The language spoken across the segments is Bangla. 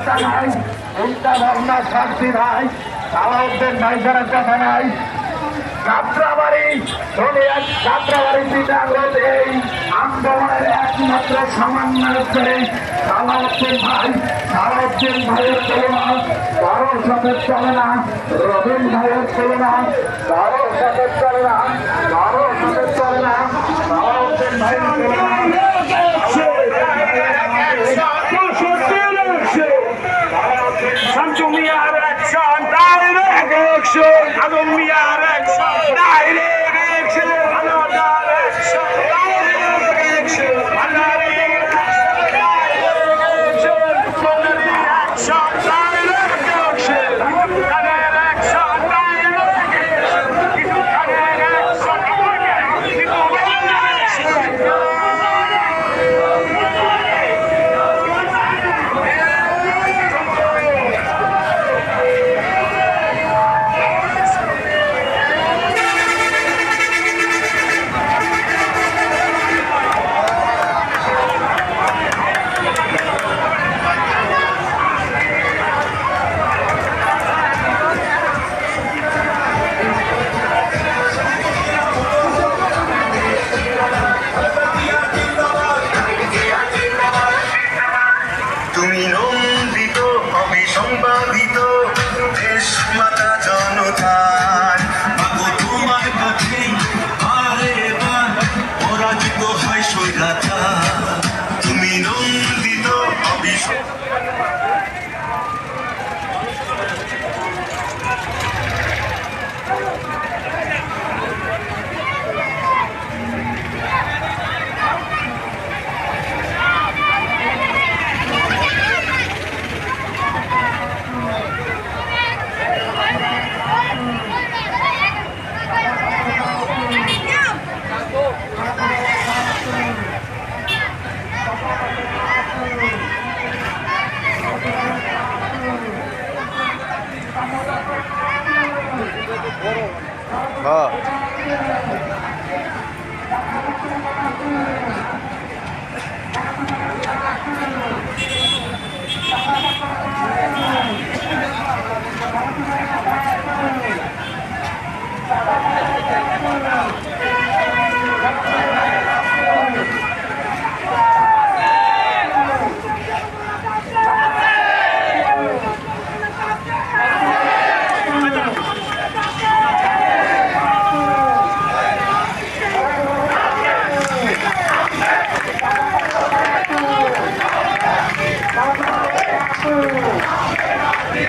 চিন্তা নাই চিন্তা ভাবনা শান্তি নাই, সালাউদ্দিন ভাইজানের কথা নাই। যাত্রাবাড়ি যাত্রাবাড়ি বিদ্যালয় এই আন্দোলনের একমাত্র সমন্বয় করে সালাউদ্দিন ভাই। সালাউদ্দিন ভাইয়ের তুলনা কারোর সাথে চলে না, রবীন ভাইয়ের তুলনা কারোর সাথে চলে না কারোর সাথে চলে না সালাউদ্দিন ভাইয়ের তুলনা Samsung Miar action, direct direct action. ক্ষমতা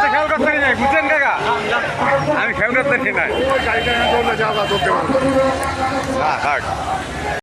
ভাষা খেয়াল করতে নাই। বুঝছেন কাকা? আমি খেয়াল করতে না থাক